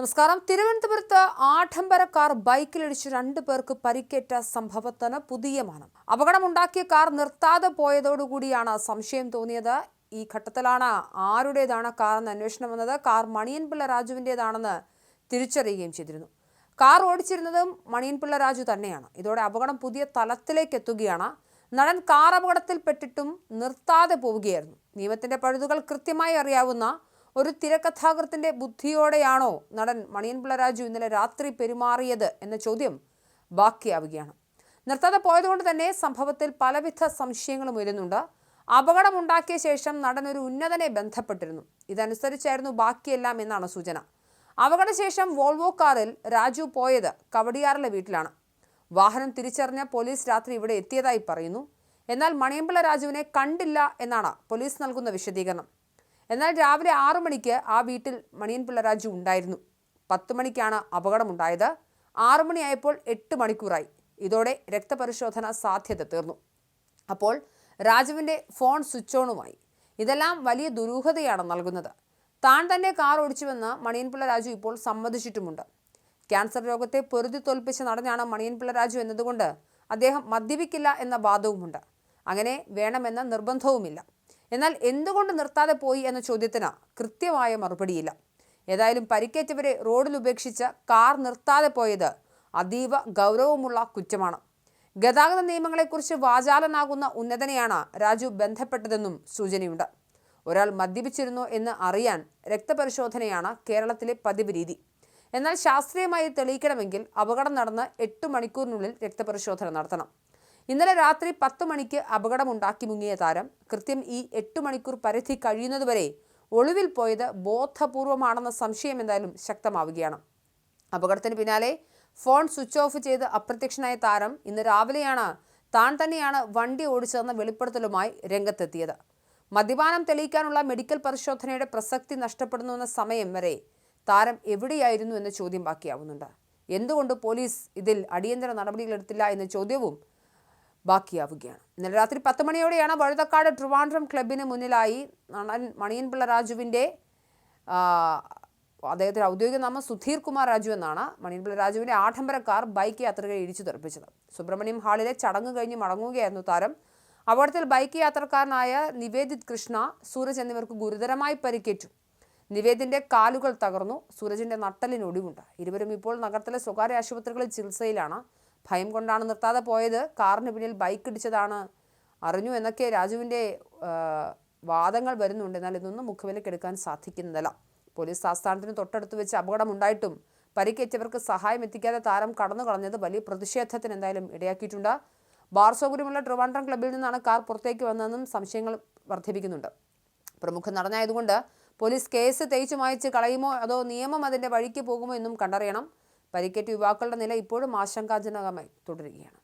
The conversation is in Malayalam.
നമസ്കാരം. തിരുവനന്തപുരത്ത് ആഡംബര കാർ ബൈക്കിലിടിച്ച് രണ്ടു പേർക്ക് പരിക്കേറ്റ സംഭവത്തിന് പുതിയ മാനം അപകടമുണ്ടാക്കിയ കാർ നിർത്താതെ പോയതോടുകൂടിയാണ് സംശയം തോന്നിയത്. ഈ ഘട്ടത്തിലാണ് ആരുടേതാണ് കാർ എന്ന് അന്വേഷണം വന്നത്. കാർ മണിയൻപിള്ള രാജുവിന്റേതാണെന്ന് തിരിച്ചറിയുകയും ചെയ്തിരുന്നു. കാർ ഓടിച്ചിരുന്നതും മണിയൻപിള്ള രാജു തന്നെയാണ്. ഇതോടെ അപകടം പുതിയ തലത്തിലേക്ക് എത്തുകയാണ്. നടൻ കാർ അപകടത്തിൽപ്പെട്ടിട്ടും നിർത്താതെ പോവുകയായിരുന്നു. നിയമത്തിന്റെ പഴുതുകൾ കൃത്യമായി അറിയാവുന്ന ഒരു തിരക്കഥാകൃത്തിന്റെ ബുദ്ധിയോടെയാണോ നടൻ മണിയൻപിള്ള രാജു ഇന്നലെ രാത്രി പെരുമാറിയത് എന്ന ചോദ്യം ബാക്കിയാവുകയാണ്. നിർത്താതെ പോയതുകൊണ്ട് തന്നെ സംഭവത്തിൽ പലവിധ സംശയങ്ങളും ഉയരുന്നുണ്ട്. അപകടമുണ്ടാക്കിയ ശേഷം നടൻ ഒരു ഉന്നതനെ ബന്ധപ്പെട്ടിരുന്നു. ഇതനുസരിച്ചായിരുന്നു ബാക്കിയെല്ലാം എന്നാണ് സൂചന. അപകടശേഷം വോൾവോ കാറിൽ രാജു പോയത് കവടിയാറിലെ വീട്ടിലാണ്. വാഹനം തിരിച്ചറിഞ്ഞ പോലീസ് രാത്രി ഇവിടെ എത്തിയതായി പറയുന്നു. എന്നാൽ മണിയമ്പിള്ള രാജുവിനെ കണ്ടില്ല എന്നാണ് പോലീസ് നൽകുന്ന വിശദീകരണം. എന്നാൽ രാവിലെ ആറു മണിക്ക് ആ വീട്ടിൽ മണിയൻ രാജു ഉണ്ടായിരുന്നു. പത്ത് മണിക്കാണ് അപകടമുണ്ടായത്. ആറു മണിയായപ്പോൾ എട്ട് മണിക്കൂറായി. ഇതോടെ രക്തപരിശോധന സാധ്യത തീർന്നു. അപ്പോൾ രാജുവിന്റെ ഫോൺ സ്വിച്ച് ഓണുമായി. ഇതെല്ലാം വലിയ ദുരൂഹതയാണ് നൽകുന്നത്. താൻ തന്നെ കാർ ഓടിച്ചുവെന്ന് മണിയൻപിള്ള രാജു ഇപ്പോൾ സമ്മതിച്ചിട്ടുമുണ്ട്. ക്യാൻസർ രോഗത്തെ പൊരുതി തോൽപ്പിച്ച നടനാണ് മണിയൻപിള്ള രാജു എന്നതുകൊണ്ട് അദ്ദേഹം മദ്യപിക്കില്ല എന്ന വാദവുമുണ്ട്. അങ്ങനെ വേണമെന്ന നിർബന്ധവുമില്ല. എന്നാൽ എന്തുകൊണ്ട് നിർത്താതെ പോയി എന്ന ചോദ്യത്തിന് കൃത്യമായ മറുപടിയില്ല. ഏതായാലും പരിക്കേറ്റവരെ റോഡിൽ ഉപേക്ഷിച്ച് കാർ നിർത്താതെ പോയത് അതീവ ഗൗരവമുള്ള കുറ്റമാണ്. ഗതാഗത നിയമങ്ങളെക്കുറിച്ച് വാചാലനാകുന്ന ഉന്നതനെയാണ് രാജു ബന്ധപ്പെട്ടതെന്നും സൂചനയുണ്ട്. ഒരാൾ മദ്യപിച്ചിരുന്നോ എന്ന് അറിയാൻ രക്തപരിശോധനയാണ് കേരളത്തിലെ പതിവ് രീതി. എന്നാൽ ശാസ്ത്രീയമായി തെളിയിക്കണമെങ്കിൽ അപകടം നടന്ന് എട്ട് മണിക്കൂറിനുള്ളിൽ രക്തപരിശോധന നടത്തണം. ഇന്നലെ രാത്രി പത്ത് മണിക്ക് അപകടമുണ്ടാക്കി മുങ്ങിയ താരം കൃത്യം ഈ എട്ട് മണിക്കൂർ പരിധി കഴിയുന്നതുവരെ ഒളിവിൽ പോയത് ബോധപൂർവമാണെന്ന സംശയം എന്തായാലും ശക്തമാവുകയാണ്. അപകടത്തിന് പിന്നാലെ ഫോൺ സ്വിച്ച് ഓഫ് ചെയ്ത് അപ്രത്യക്ഷനായ താരം ഇന്ന് രാവിലെയാണ് താൻ തന്നെയാണ് വണ്ടി ഓടിച്ചതെന്ന വെളിപ്പെടുത്തലുമായി രംഗത്തെത്തിയത്. മദ്യപാനം തെളിയിക്കാനുള്ള മെഡിക്കൽ പരിശോധനയുടെ പ്രസക്തി നഷ്ടപ്പെടുന്നുവെന്ന സമയം വരെ താരം എവിടെയായിരുന്നു എന്ന ചോദ്യം ബാക്കിയാവുന്നുണ്ട്. എന്തുകൊണ്ട് പോലീസ് ഇതിൽ അടിയന്തര നടപടികളെടുത്തില്ല എന്ന ചോദ്യവും ബാക്കിയാവുകയാണ്. ഇന്നലെ രാത്രി പത്ത് മണിയോടെയാണ് വഴുതക്കാട് ട്രിവാൻഡ്രം ക്ലബിന് മുന്നിലായി നടൻ മണിയൻപിള്ള രാജുവിന്റെ അദ്ദേഹത്തിന്റെ ഔദ്യോഗിക നാമം സുധീർ കുമാർ രാജു എന്നാണ് മണിയൻപിള്ള രാജുവിന്റെ ആഡംബര കാർ ബൈക്ക് യാത്രികരെ ഇടിച്ചു തെറിപ്പിച്ചത്. സുബ്രഹ്മണ്യം ഹാളിലെ ചടങ്ങ് കഴിഞ്ഞ് മടങ്ങുകയായിരുന്നു താരം. അപകടത്തിൽ ബൈക്ക് യാത്രക്കാരനായ നിവേദിത് കൃഷ്ണ സൂരജ് എന്നിവർക്ക് ഗുരുതരമായി പരിക്കേറ്റു. നിവേദിന്റെ കാലുകൾ തകർന്നു. സൂരജിന്റെ നട്ടലിന് ഒടിവുണ്ട്. ഇരുവരും ഇപ്പോൾ നഗരത്തിലെ സ്വകാര്യ ആശുപത്രികളിൽ ചികിത്സയിലാണ്. ഭയം കൊണ്ടാണ് നിർത്താതെ പോയത്. കാറിന് പിന്നിൽ ബൈക്ക് ഇടിച്ചതാണ് അറിഞ്ഞു എന്നൊക്കെ രാജുവിന്റെ വാദങ്ങൾ വരുന്നുണ്ട്. എന്നാൽ ഇതൊന്നും മുഖവിലേക്ക് എടുക്കാൻ സാധിക്കുന്നതല്ല. പോലീസ് ആസ്ഥാനത്തിന് തൊട്ടടുത്ത് വെച്ച് അപകടമുണ്ടായിട്ടും പരിക്കേറ്റവർക്ക് സഹായം എത്തിക്കാതെ താരം കടന്നു കളഞ്ഞത് വലിയ പ്രതിഷേധത്തിന് എന്തായാലും ഇടയാക്കിയിട്ടുണ്ട്. ബാർ സൗകര്യമുള്ള ട്രിവാൻഡ്രം ക്ലബിൽ നിന്നാണ് കാർ പുറത്തേക്ക് വന്നതെന്നും സംശയങ്ങൾ വർദ്ധിപ്പിക്കുന്നുണ്ട്. പ്രമുഖ നടനായതുകൊണ്ട് പോലീസ് കേസ് തേച്ചു മായച്ച് കളയുമോ അതോ നിയമം അതിന്റെ വഴിക്ക് പോകുമോ എന്നും കണ്ടറിയണം. പരിക്കേറ്റ യുവാക്കളുടെ നില ഇപ്പോഴും ആശങ്കാജനകമായി തുടരുകയാണ്.